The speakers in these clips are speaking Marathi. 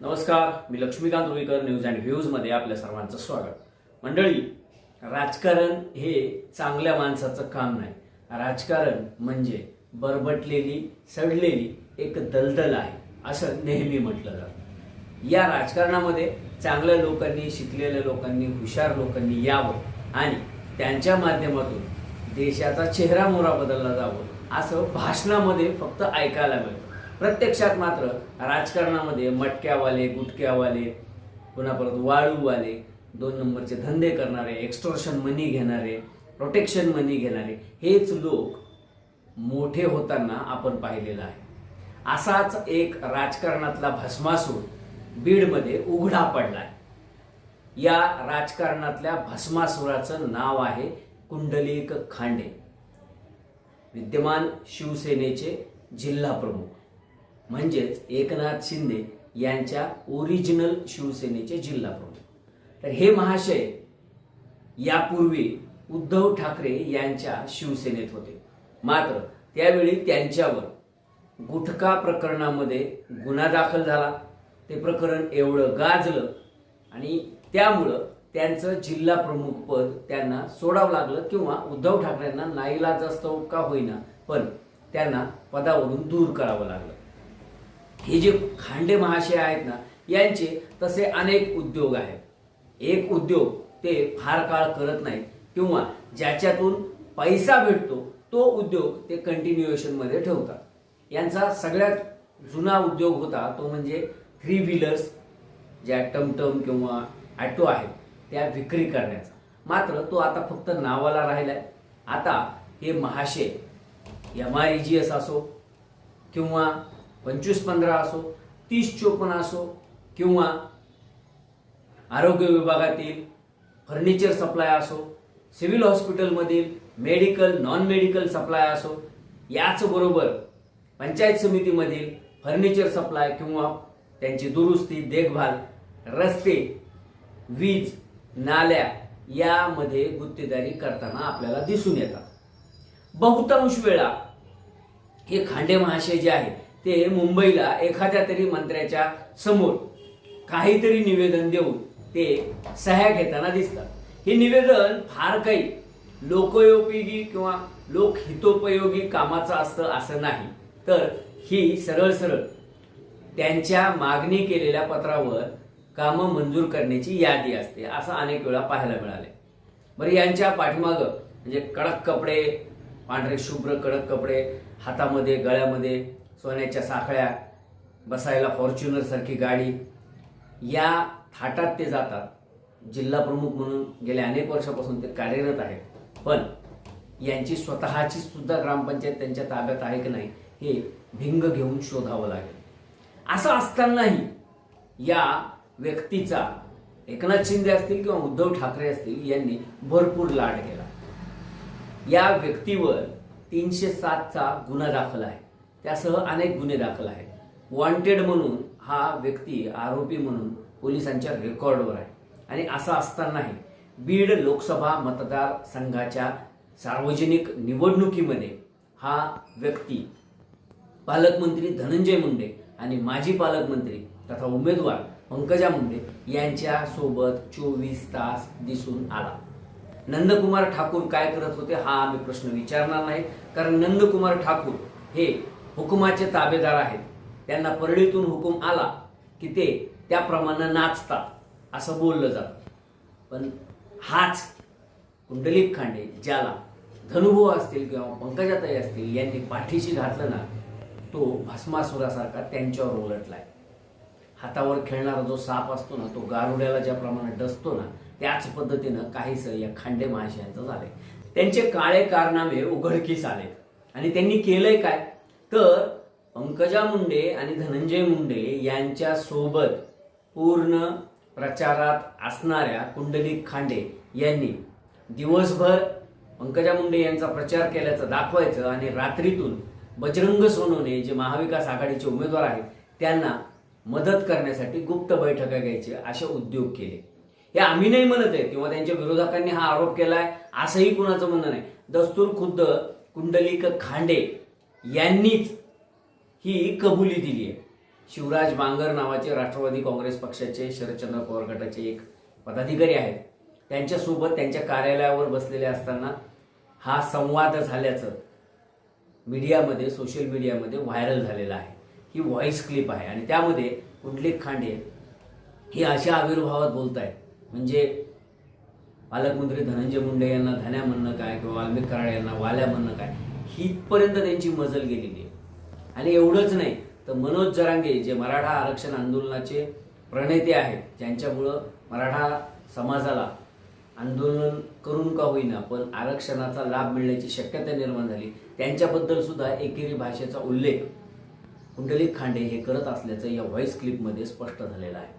नमस्कार मी लक्ष्मीकांत रुईकर न्यूज अँड व्ह्यूजमध्ये आपल्या सर्वांचं स्वागत. मंडळी राजकारण हे चांगल्या माणसाचं काम नाही. राजकारण म्हणजे बरबटलेली सडलेली एक दलदल आहे असं नेहमी म्हटलं जातं. या राजकारणामध्ये चांगल्या लोकांनी शिकलेल्या लोकांनी हुशार लोकांनी यावं आणि त्यांच्या माध्यमातून देशाचा चेहरा मोहरा बदलला जावं असं भाषणामध्ये फक्त ऐकायला मिळतं. प्रत्यक्षात मात्र राजकारणामध्ये मटक्यावाले गुटक्यावाले पुन्हा परत वाळूवाले दोन नंबरचे धंदे करणारे एक्स्ट्रोशन मनी घेणारे प्रोटेक्शन मनी घेणारे हेच लोक मोठे होताना आपण पाहिलेलं आहे. असाच एक राजकारणातला भस्मासूर बीडमध्ये उघडा पडला आहे या राजकारणातल्या भस्मासुराचं नाव आहे कुंडलिक खांडे. विद्यमान शिवसेनेचे जिल्हा प्रमुख. म्हणजेच एकनाथ शिंदे यांच्या ओरिजिनल शिवसेनेचे जिल्हा प्रमुख तर हे महाशय यापूर्वी उद्धव ठाकरे यांच्या शिवसेनेत होते. मात्र त्यावेळी त्यांच्यावर गुटखा प्रकरणामध्ये गुन्हा दाखल झाला. ते प्रकरण एवढं गाजलं आणि त्यामुळं त्यांचं जिल्हा प्रमुख पद त्यांना सोडावं लागलं किंवा उद्धव ठाकरेंना नाईलाजास्तव का होईना पण त्यांना पदावरून दूर करावं लागलं. हे जे खांडे महाशय आहेत ना यांचे तसे अनेक उद्योग आहेत. एक उद्योग ते फार काळ करत नाहीत. किंवा ज्याच्यातून पैसा भेटतो तो उद्योग ते कंटिन्युएशनमध्ये ठेवतात. यांचा सगळ्यात जुना उद्योग होता तो म्हणजे थ्री व्हीलर्स ज्या टमटम किंवा ॲटो आहेत त्या विक्री करण्याचा. मात्र तो आता फक्त नावाला राहिला आहे आता हे महाशय M R E G S असो किंवा पंचवीस पंधरा असो तीस चोपन्न असो किंवा आरोग्य विभागातील फर्निचर सप्लाय असो सिव्हिल हॉस्पिटलमधील मेडिकल नॉन मेडिकल सप्लाय असो याचबरोबर पंचायत समितीमधील फर्निचर सप्लाय किंवा त्यांची दुरुस्ती देखभाल रस्ते वीज नाल्या यामध्ये गुत्तेदारी करताना आपल्याला दिसून येतात. बहुतांश वेळा हे खांडे महाशय जे आहे ते मुंबईला एखाद्या तरी मंत्र्याच्या समोर काहीतरी निवेदन देऊन ते सह्या घेताना दिसतात. हे निवेदन फार काही लोकोपयोगी किंवा लोकहितोपयोगी कामाचं असतं असं नाही. तर ही सरळ सरळ त्यांच्या मागणी केलेल्या पत्रावर कामं मंजूर करण्याची यादी असते असं अनेक वेळा पाहायला मिळाले बरं यांच्या पाठीमागं म्हणजे कडक कपडे पांढरे शुभ्र कडक कपडे हातामध्ये गळ्यामध्ये सोन्याच्या साखळ्या बसायला फॉर्च्युनर सारखी गाडी या थाटात ते जातात. जिल्हा प्रमुख म्हणून गेल्या अनेक वर्षापासून ते कार्यरत आहेत. पण यांची स्वतःची सुद्धा ग्रामपंचायत त्यांच्या ताब्यात आहे की नाही हे भिंग घेऊन शोधावं लागेल. असं असतानाही या व्यक्तीचा एकनाथ शिंदे असतील किंवा उद्धव ठाकरे असतील यांनी भरपूर लाड केला. या व्यक्तीवर तीनशे सातचा गुन्हा दाखल आहे. त्यासह अनेक गुन्हे दाखल आहेत. वॉन्टेड म्हणून हा व्यक्ती आरोपी म्हणून पोलिसांच्या रेकॉर्डवर आहे. आणि असं असतानाही बीड लोकसभा मतदारसंघाच्या सार्वजनिक निवडणुकीमध्ये हा व्यक्ती पालकमंत्री धनंजय मुंडे आणि माजी पालकमंत्री तथा उमेदवार पंकजा मुंडे यांच्या सोबत चोवीस तास दिसून आला. नंदकुमार ठाकूर काय करत होते हा आम्ही प्रश्न विचारणार नाही कारण नंदकुमार ठाकूर हे हुकुमाचे ताबेदार आहेत. त्यांना परळीतून हुकूम आला की ते त्याप्रमाणे नाचतात असं बोललं जातं. पण हाच कुंडलिक खांडे ज्याला धनुभव असतील किंवा पंकजाताई असतील यांनी पाठीशी घातलं ना तो भस्मासुरासारखा त्यांच्यावर उलटलाय. हातावर खेळणारा जो साप असतो ना तो गारुड्याला ज्याप्रमाणे डसतो ना त्याच पद्धतीनं काहीसं या खांडे महाशयांचं झालंय. त्यांचे काळे कारनामे उघडकीस आले आणि त्यांनी केलंय काय? तर पंकजा मुंडे आणि धनंजय मुंडे यांच्या सोबत पूर्ण प्रचारात असणाऱ्या कुंडलिक खांडे यांनी दिवसभर पंकजा मुंडे यांचा प्रचार केल्याचं दाखवायचं आणि रात्रीतून बजरंग सोनवणे जे महाविकास आघाडीचे उमेदवार आहेत त्यांना मदत करण्यासाठी गुप्त बैठका घ्यायचे असे उद्योग केले. हे आम्ही नाही म्हणत आहे किंवा त्यांच्या विरोधकांनी हा आरोप केलाय असंही कुणाचं म्हणणं नाही. दस्तूर खुद्द कुंडलिक खांडे यांनीच ही कबुली दिली आहे. शिवराज बांगर नावाचे राष्ट्रवादी काँग्रेस पक्षाचे शरदचंद्र पवार गटाचे एक पदाधिकारी आहेत. त्यांच्यासोबत त्यांच्या कार्यालयावर बसलेले असताना हा संवाद झाल्याचं मीडियामध्ये सोशल मीडियामध्ये व्हायरल झालेला आहे. ही व्हॉइस क्लिप आहे आणि त्यामध्ये कुंडलिक खांडे हे अशा आविर्भावात बोलत आहेत म्हणजे पालकमंत्री धनंजय मुंडे यांना धन्या म्हणणं काय किंवा वाल्मिक कराड यांना वाल्या म्हणणं काय? हितपर्यंत त्यांची मजल गेलेली आहे. आणि एवढंच नाही तर मनोज जरांगे जे मराठा आरक्षण आंदोलनाचे प्रणेते आहेत ज्यांच्यामुळं मराठा समाजाला आंदोलन करून का होईना पण आरक्षणाचा लाभ मिळण्याची शक्यता निर्माण झाली. त्यांच्याबद्दल सुद्धा एकेरी भाषेचा उल्लेख कुंडलिक खांडे हे करत असल्याचं या व्हॉइस क्लिपमध्ये स्पष्ट झालेलं आहे.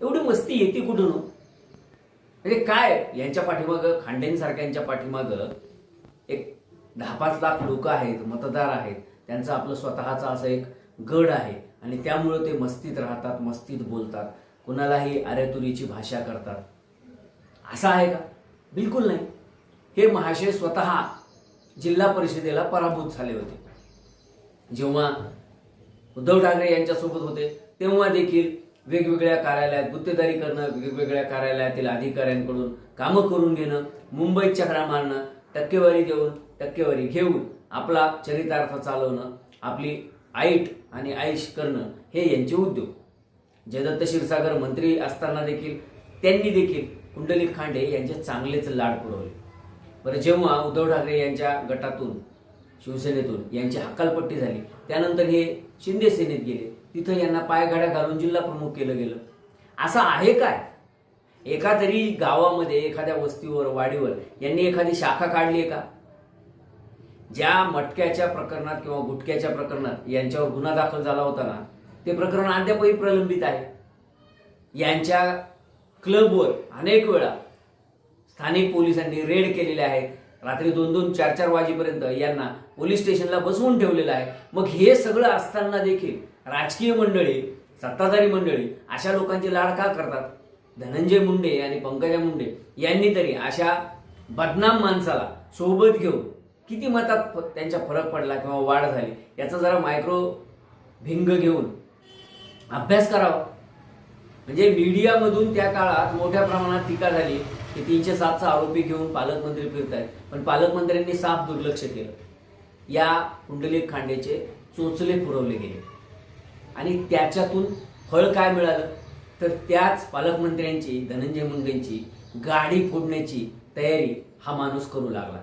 एवढी मस्ती येते कुठून हो? म्हणजे काय? यांच्या पाठीमागं खांडेंसारख्यांच्या पाठीमागं एक दहा पाच लाख लोक आहेत मतदार आहेत. त्यांचं आपलं स्वतःचा असं एक गड आहे. आणि त्यामुळं ते मस्तीत राहतात मस्तीत बोलतात. कुणालाही अरेतुरीची भाषा करतात. असं आहे का? बिलकुल नाही. हे महाशय स्वतः जिल्हा परिषदेला पराभूत झाले होते. जेव्हा उद्धव ठाकरे यांच्यासोबत होते तेव्हा देखील वेगवेगळ्या कार्यालयात गुत्तेदारी करणं वेगवेगळ्या कार्यालयातील अधिकाऱ्यांकडून कामं करून घेणं मुंबईत चक्रा मारणं टक्केवारी देऊन टक्केवारी घेऊन आपला चरितार्थ चालवणं आपली आईट आणि आईश करणं हे यांचे उद्योग. जयदत्त क्षीरसागर मंत्री असताना देखील त्यांनी देखील कुंडलिक खांडे यांचे चांगलेच लाड पुरवले. बरं जेव्हा उद्धव ठाकरे यांच्या गटातून शिवसेनेतून यांची हकालपट्टी झाली त्यानंतर हे शिंदे सेनेत गेले तिथं यांना पायघड्या घालून जिल्हा प्रमुख केलं गेलं. असं आहे काय? एका तरी गावामध्ये एखाद्या वस्तीवर वाडीवर यांनी एखादी शाखा काढली आहे का? ज्या मटक्याच्या प्रकरणात किंवा गुटक्याच्या प्रकरणात यांच्यावर गुन्हा दाखल झाला होता ना ते प्रकरण अद्यापही प्रलंबित आहे. यांच्या क्लबवर अनेक वेळा स्थानिक पोलिसांनी रेड केलेले आहेत रात्री दोन दोन चार चार वाजेपर्यंत यांना पोलीस स्टेशनला बसवून ठेवलेलं आहे. मग हे सगळं असताना देखील राजकीय मंडळी सत्ताधारी मंडळी अशा लोकांची लाड का करतात? धनंजय मुंडे आणि पंकजा मुंडे यांनी तरी अशा बदनाम माणसाला सोबत घेऊन किती मतात त्यांच्या फरक पडला किंवा वाढ झाली याचा जरा मायक्रो भिंग घेऊन अभ्यास करावा. म्हणजे मीडियामधून त्या काळात मोठ्या प्रमाणात टीका झाली की तीनशे सातचा आरोपी घेऊन पालकमंत्री फिरत आहेत पण पालकमंत्र्यांनी साफ दुर्लक्ष केलं. या कुंडलिक खांडेचे चोचले पुरवले गेले. आणि त्याच्यातून फळ काय मिळालं? तर त्याच पालकमंत्र्यांची धनंजय मुंडेंची गाडी फोडण्याची तयारी हा माणूस करू लागला.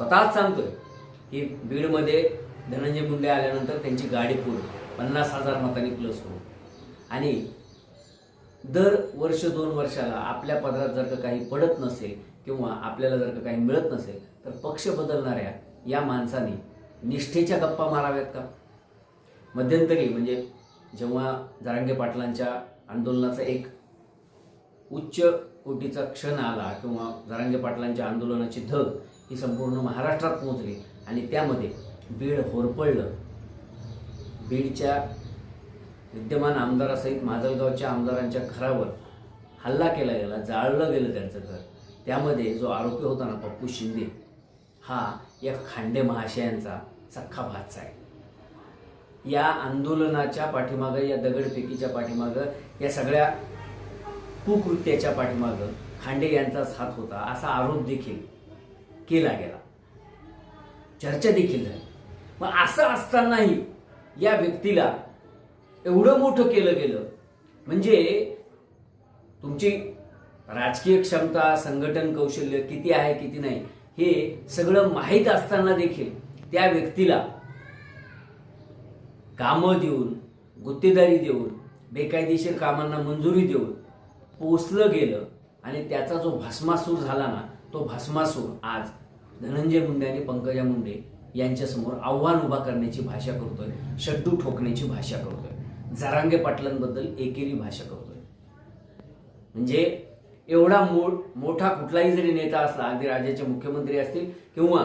स्वतःच सांगतोय की बीडमध्ये धनंजय मुंडे आल्यानंतर त्यांची गाडी पूर्ण पन्नास हजार मतांनी प्लस होऊ आणि दर वर्ष दोन वर्षाला आपल्या पदरात जर का काही पडत नसेल किंवा आपल्याला जर का काही मिळत नसेल तर पक्ष बदलणाऱ्या या माणसाने निष्ठेच्या गप्पा माराव्यात का? मध्यंतरी म्हणजे जेव्हा जरांगे पाटलांच्या आंदोलनाचा एक उच्च कोटीचा क्षण आला किंवा जरांगे पाटलांच्या आंदोलनाची धग ही संपूर्ण महाराष्ट्रात पोहोचली. आणि त्यामध्ये बीड होरपळलं. बीडच्या विद्यमान आमदारासहित माजलगावच्या आमदारांच्या घरावर हल्ला केला गेला जाळलं गेलं त्यांचं घर. त्यामध्ये जो आरोपी होता ना पप्पू शिंदे हा या खांडे महाशयांचा सख्खा भाचा आहे. या आंदोलनाच्या पाठीमागं या दगडफेकीच्या पाठीमागं या सगळ्या कुकृत्याच्या पाठीमागं खांडे यांचाच हात होता असा आरोप देखील केला गेला. चर्चा देखील झाली. मग असं असतानाही या व्यक्तीला एवढं मोठं केलं गेलं. म्हणजे तुमची राजकीय क्षमता संघटन कौशल्य किती आहे किती नाही हे सगळं माहीत असताना देखील त्या व्यक्तीला कामं देऊन गुत्तेदारी देऊन बेकायदेशीर कामांना मंजुरी देऊन पोचलं गेलं आणि त्याचा जो भस्मासूर झाला ना तो भस्मासूर आज धनंजय मुंडे आणि पंकजा मुंडे यांच्यासमोर आव्हान उभा करण्याची भाषा करतोय शड्डू ठोकण्याची भाषा करतोय जरांगे पाटलांबद्दल एकेरी भाषा करतोय. म्हणजे एवढा मो मोठा कुठलाही जरी नेता असला अगदी राज्याचे मुख्यमंत्री असतील किंवा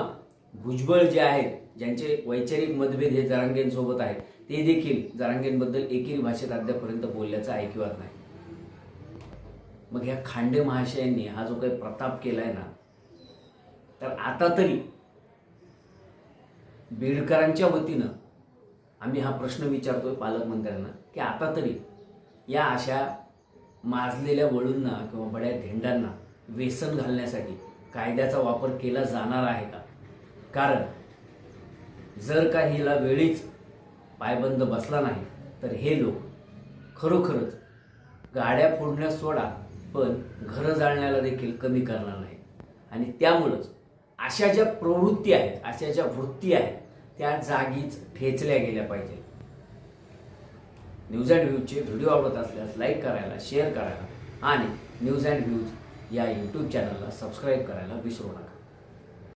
भुजबळ जे आहेत ज्यांचे वैचारिक मतभेद हे जरांगेंसोबत आहेत ते देखील जरांगेंबद्दल एकेरी भाषेत अद्यापर्यंत बोलल्याचं ऐकिवात नाही. मग ह्या खांडे महाशयांनी हा जो काही प्रताप केलाय ना तर आता तरी बीडकरांच्या वतीनं आम्ही हा प्रश्न विचारतोय पालकमंत्र्यांना की आता तरी या अशा माजलेल्या वळूंना किंवा बड्या धेंडांना व्यसन घालण्यासाठी कायद्याचा वापर केला जाणार आहे का? कारण जर का हिला वेळीच पायबंद बसला नाही तर हे लोक खरोखरच गाड्या फोडण्यास सोडा पण घरं जाळण्याला देखील कमी करणार नाही आणि त्यामुळंच अशा ज्या प्रवृत्ती आहेत अशा ज्या वृत्ती आहेत त्या जागीच ठेचल्या गेल्या पाहिजे न्यूज अँड व्ह्यूजचे व्हिडिओ आवडत असल्यास लाईक करायला शेअर करायला आणि न्यूज अँड व्ह्यूज या यूट्यूब चॅनलला सबस्क्राईब करायला विसरू नका.